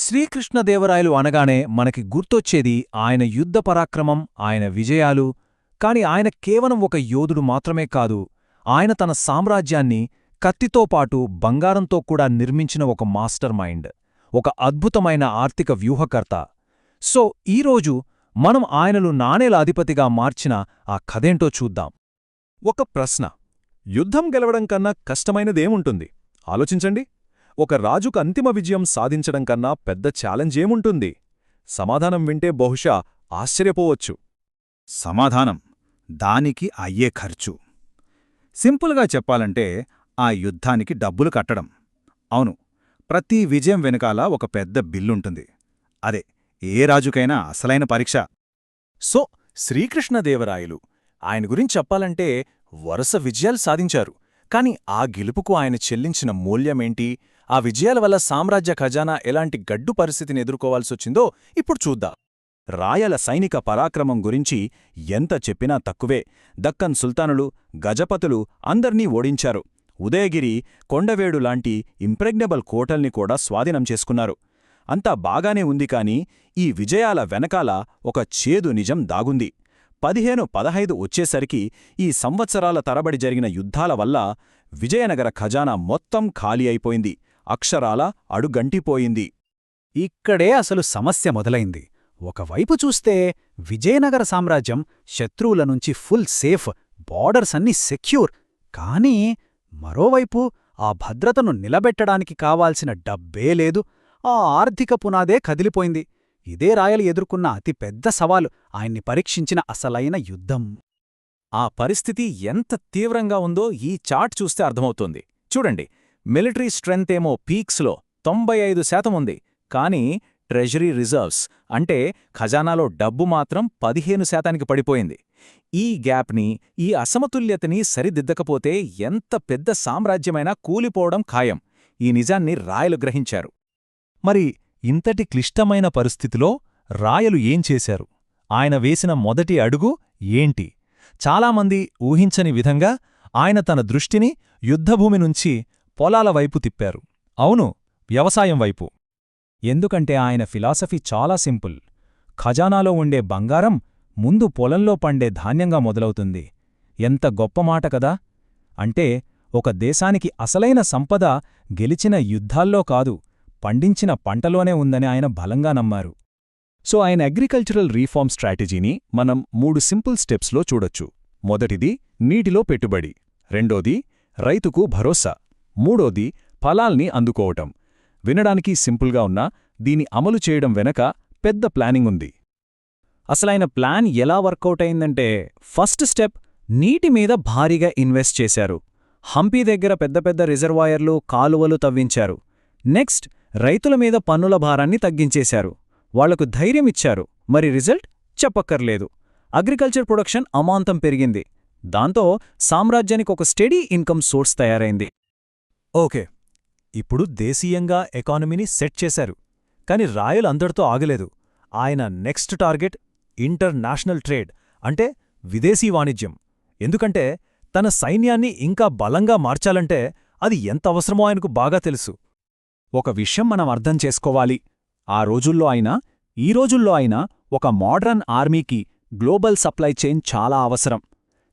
శ్రీకృష్ణదేవరాయలు అనగానే మనకి గుర్తొచ్చేది ఆయన యుద్ధ పరాక్రమం ఆయన విజయాలు. కాని ఆయన కేవలం ఒక యోధుడు మాత్రమే కాదు ఆయన తన సామ్రాజ్యాన్ని కత్తితో పాటు బంగారంతో కూడా నిర్మించిన ఒక మాస్టర్ మైండ్ ఒక అద్భుతమైన ఆర్థిక వ్యూహకర్త. సో ఈరోజు మనం ఆయనలు నాణేల అధిపతిగా మార్చిన ఆ కథేంటో చూద్దాం. ఒక ప్రశ్న. యుద్ధం గెలవడం కన్నా కష్టమైనదేముంటుంది? ఆలోచించండి. ఒక రాజుకు అంతిమ విజయం సాధించడం కన్నా పెద్ద ఛాలెంజ్ ఏముంటుంది? సమాధానం వింటే బహుశా ఆశ్చర్యపోవచ్చు. సమాధానం దానికి అయ్యే ఖర్చు. సింపుల్గా చెప్పాలంటే ఆ యుద్ధానికి డబ్బులు కట్టడం. అవును ప్రతి విజయం వెనకాల ఒక పెద్ద బిల్లుంటుంది. అదే ఏ రాజుకైనా అసలైన పరీక్ష. సో శ్రీకృష్ణదేవరాయలు ఆయన గురించి చెప్పాలంటే వరుస విజయాలు సాధించారు. కాని ఆ గెలుపుకు ఆయన చెల్లించిన మూల్యమేంటి? ఆ విజయాల వల్ల సామ్రాజ్య ఖజానా ఎలాంటి గడ్డు పరిస్థితిని ఎదుర్కోవాల్సొచ్చిందో ఇప్పుడు చూద్దాం. రాయల సైనిక పరాక్రమం గురించి ఎంత చెప్పినా తక్కువే. దక్కన్ సుల్తానులు గజపతులు అందర్నీ ఓడించారు. ఉదయగిరి కొండవేడు లాంటి ఇంప్రెగ్నబుల్ కోటల్ని కూడా స్వాధీనం చేసుకున్నారు. అంతా బాగానే ఉంది కాని ఈ విజయాల వెనకాల ఒక చేదు నిజం దాగుంది. పదిహేను పదహైదు వచ్చేసరికి ఈ సంవత్సరాల తరబడి జరిగిన యుద్ధాల వల్ల విజయనగర ఖజానా మొత్తం ఖాళీ అయిపోయింది. అక్షరాల అడుగంటిపోయింది. ఇక్కడే అసలు సమస్య మొదలైంది. ఒకవైపు చూస్తే విజయనగర సామ్రాజ్యం శత్రువుల నుంచి ఫుల్ సేఫ్ బార్డర్స్ అన్నీ సెక్యూర్. కానీ మరోవైపు ఆ భద్రతను నిలబెట్టడానికి కావాల్సిన డబ్బే లేదు. ఆ ఆర్థిక పునాదే కదిలిపోయింది. ఇదే రాయలు ఎదుర్కొన్న అతిపెద్ద సవాలు ఆయన్ని పరీక్షించిన అసలైన యుద్ధం. ఆ పరిస్థితి ఎంత తీవ్రంగా ఉందో ఈ చార్ట్ చూస్తే అర్థమవుతుంది. చూడండి మిలిటరీ స్ట్రెంత్ ఏమో పీక్స్లో తొంభై ఐదు శాతం ఉంది. కానీ ట్రెజరీ రిజర్వ్స్ అంటే ఖజానాలో డబ్బు మాత్రం పదిహేను శాతానికి పడిపోయింది. ఈ గ్యాప్ని ఈ అసమతుల్యతని సరిదిద్దకపోతే ఎంత పెద్ద సామ్రాజ్యమైనా కూలిపోవడం ఖాయం. ఈ నిజాన్ని రాయలు గ్రహించారు. మరి ఇంతటి క్లిష్టమైన పరిస్థితిలో రాయలు ఏం చేశారు? ఆయన వేసిన మొదటి అడుగు ఏంటి? చాలామంది ఊహించని విధంగా ఆయన తన దృష్టిని యుద్ధభూమి నుంచి పొలాల వైపు తిప్పారు. అవును వ్యవసాయం వైపు. ఎందుకంటే ఆయన ఫిలాసఫీ చాలా సింపుల్. ఖజానాలో ఉండే బంగారం ముందు పొలంలో పండే ధాన్యంగా మొదలవుతుంది. ఎంత గొప్ప మాట కదా! అంటే ఒక దేశానికి అసలైన సంపద గెలిచిన యుద్ధాల్లో కాదు పండించిన పంటలోనే ఉందని ఆయన బలంగా నమ్మారు. సో ఆయన అగ్రికల్చరల్ రీఫార్మ్ స్ట్రాటజీని మనం మూడు సింపుల్ స్టెప్స్లో చూడొచ్చు. మొదటిది నీటిలో పెట్టుబడి. రెండోది రైతుకు భరోసా. మూడోది ఫలాల్ని అందుకోవటం. వినడానికి సింపుల్గా ఉన్నా దీని అమలు చేయడం వెనక పెద్ద ప్లానింగ్ ఉంది. అసలైన ప్లాన్ ఎలా వర్కౌట్ అయిందంటే ఫస్ట్ స్టెప్ నీటి మీద భారీగా ఇన్వెస్ట్ చేశారు. హంపీ దగ్గర పెద్ద పెద్ద రిజర్వాయర్లు కాలువలు తవ్వించారు. నెక్స్ట్ రైతుల మీద పన్నుల భారాన్ని తగ్గించేశారు. వాళ్ళకు ధైర్యమిచ్చారు మరి రిజల్ట్? చెప్పక్కర్లేదు. అగ్రికల్చర్ ప్రొడక్షన్ అమాంతం పెరిగింది. దాంతో సామ్రాజ్యానికి ఒక స్టడీ ఇన్కమ్ సోర్స్ తయారైంది. ఓకే. ఇప్పుడు దేశీయంగా ఎకానమీని సెట్ చేశారు. కాని రాయలు అందరితో ఆగలేదు. ఆయన నెక్స్ట్ టార్గెట్ ఇంటర్నేషనల్ ట్రేడ్ అంటే విదేశీ వాణిజ్యం. ఎందుకంటే తన సైన్యాన్ని ఇంకా బలంగా మార్చాలంటే అది ఎంత అవసరమో ఆయనకు బాగా తెలుసు. ఒక విషయం మనం అర్థం చేసుకోవాలి. ఆ రోజుల్లో అయినా ఈ రోజుల్లో అయినా ఒక మోడ్రన్ ఆర్మీకి గ్లోబల్ సప్లై చైన్ చాలా అవసరం.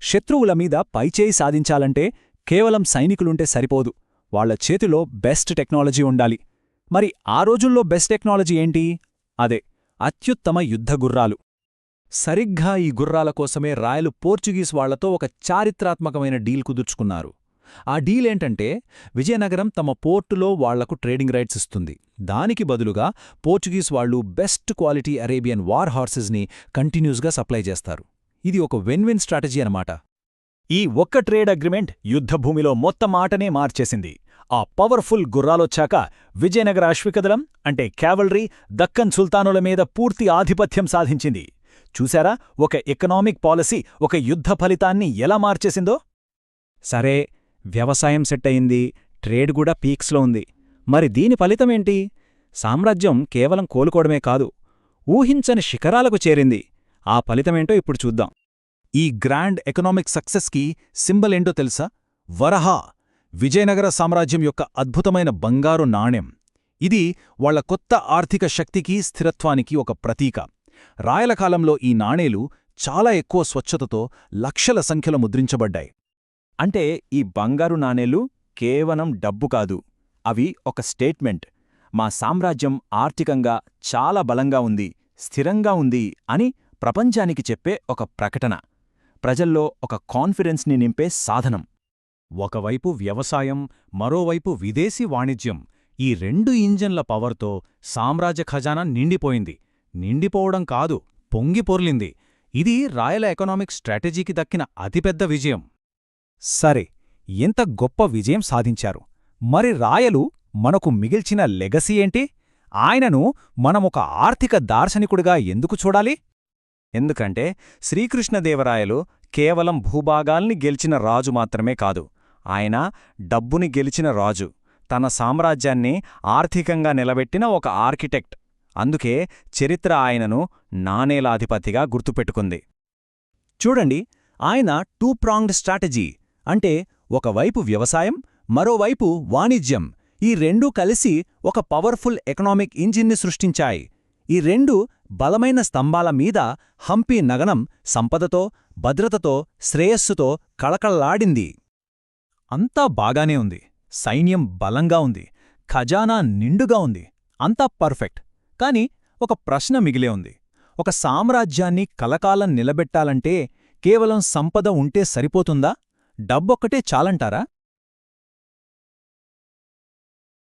శత్రువుల మీద పైచేయి సాధించాలంటే కేవలం సైనికులుంటే సరిపోదు. వాళ్ళ చేతిలో బెస్ట్ టెక్నాలజీ ఉండాలి. మరి ఆ రోజుల్లో బెస్ట్ టెక్నాలజీ ఏంటి? అదే అత్యుత్తమ యుద్ధ గుర్రాలు. సరిగ్గా ఈ గుర్రాల కోసమే రాయలు పోర్చుగీస్ వాళ్ళతో ఒక చారిత్రాత్మకమైన డీల్ కుదుర్చుకున్నారు. ఆ డీలేంటంటే విజయనగరం తమ పోర్టులో వాళ్ళకు ట్రేడింగ్ రైట్స్ ఇస్తుంది. దానికి బదులుగా పోర్చుగీస్ వాళ్ళు బెస్ట్ క్వాలిటీ అరేబియన్ వార్ హార్సెస్ని కంటిన్యూస్గా సప్లై చేస్తారు. ఇది ఒక విన్ విన్ స్ట్రాటజీ అనమాట ఈ ఒక్క ట్రేడ్ అగ్రిమెంట్ యుద్ధభూమిలో మొత్తం ఆటనే మార్చేసింది. ఆ పవర్ఫుల్ గుర్రాలొచ్చాక విజయనగర అశ్వికదళం అంటే క్యావలరీ దక్కన్ సుల్తానుల మీద పూర్తి ఆధిపత్యం సాధించింది. చూశారా? ఒక ఎకనామిక్ పాలసీ ఒక యుద్ధ ఫలితాన్ని ఎలా మార్చేసిందో? సరే వ్యవసాయం సెట్ అయింది ట్రేడ్ కూడా పీక్స్లో ఉంది. మరి దీని ఫలితమేంటి సామ్రాజ్యం కేవలం కోలుకోవడమే కాదు ఊహించని శిఖరాలకు చేరింది. ఆ ఫలితమేంటో ఇప్పుడు చూద్దాం. ఈ గ్రాండ్ ఎకనామిక్ సక్సెస్కి సింబల్ ఏంటో తెలుసా? వరహా విజయనగర సామ్రాజ్యం యొక్క అద్భుతమైన బంగారు నాణెం ఇది వాళ్ళ కొత్త ఆర్థిక శక్తికి స్థిరత్వానికి ఒక ప్రతీక. రాయల కాలంలో ఈ నాణేలు చాలా ఎక్కువ స్వచ్ఛతతో లక్షల సంఖ్యలో ముద్రించబడ్డాయి. అంటే ఈ బంగారు నాణేలు కేవలం డబ్బు కాదు అవి ఒక స్టేట్మెంట్. మా సామ్రాజ్యం ఆర్థికంగా చాలా బలంగా ఉంది స్థిరంగా ఉంది అని ప్రపంచానికి చెప్పే ఒక ప్రకటన. ప్రజల్లో ఒక కాన్ఫిడెన్స్ని నింపే సాధనం. ఒకవైపు వ్యవసాయం మరోవైపు విదేశీ వాణిజ్యం. ఈ రెండు ఇంజన్ల పవర్తో సామ్రాజ్య ఖజానా నిండిపోయింది. నిండిపోవడం కాదు పొంగిపొర్లింది. ఇది రాయల ఎకనామిక్ స్ట్రాటజీకి దక్కిన అతిపెద్ద విజయం. సరే ఎంత గొప్ప విజయం సాధించారు. మరి రాయలు మనకు మిగిల్చిన లెగసీ ఏంటి? ఆయనను మనమొక ఆర్థిక దార్శనికుడిగా ఎందుకు చూడాలి? ఎందుకంటే శ్రీకృష్ణదేవరాయలు కేవలం భూభాగాల్ని గెలిచిన రాజు మాత్రమే కాదు ఆయన డబ్బుని గెలిచిన రాజు. తన సామ్రాజ్యాన్ని ఆర్థికంగా నిలబెట్టిన ఒక ఆర్కిటెక్ట్. అందుకే చరిత్ర ఆయనను నాణేలాధిపతిగా గుర్తుపెట్టుకుంది. చూడండి ఆయన టూ ప్రాంగ్డ్ స్ట్రాటజీ అంటే ఒకవైపు వ్యవసాయం మరోవైపు వాణిజ్యం. ఈ రెండూ కలిసి ఒక పవర్ఫుల్ ఎకనామిక్ ఇంజిన్ని సృష్టించాయి. ఈ రెండు బలమైన స్తంభాల మీద హంపి నగనం సంపదతో భద్రతతో శ్రేయస్సుతో కళకళలాడింది. అంతా బాగానే ఉంది. సైన్యం బలంగా ఉంది. ఖజానా నిండుగా ఉంది. అంతా పర్ఫెక్ట్. కాని ఒక ప్రశ్న మిగిలే ఉంది. ఒక సామ్రాజ్యాన్ని కలకాలం నిలబెట్టాలంటే కేవలం సంపద ఉంటే సరిపోతుందా? డబ్బొక్కటే చాలంటారా?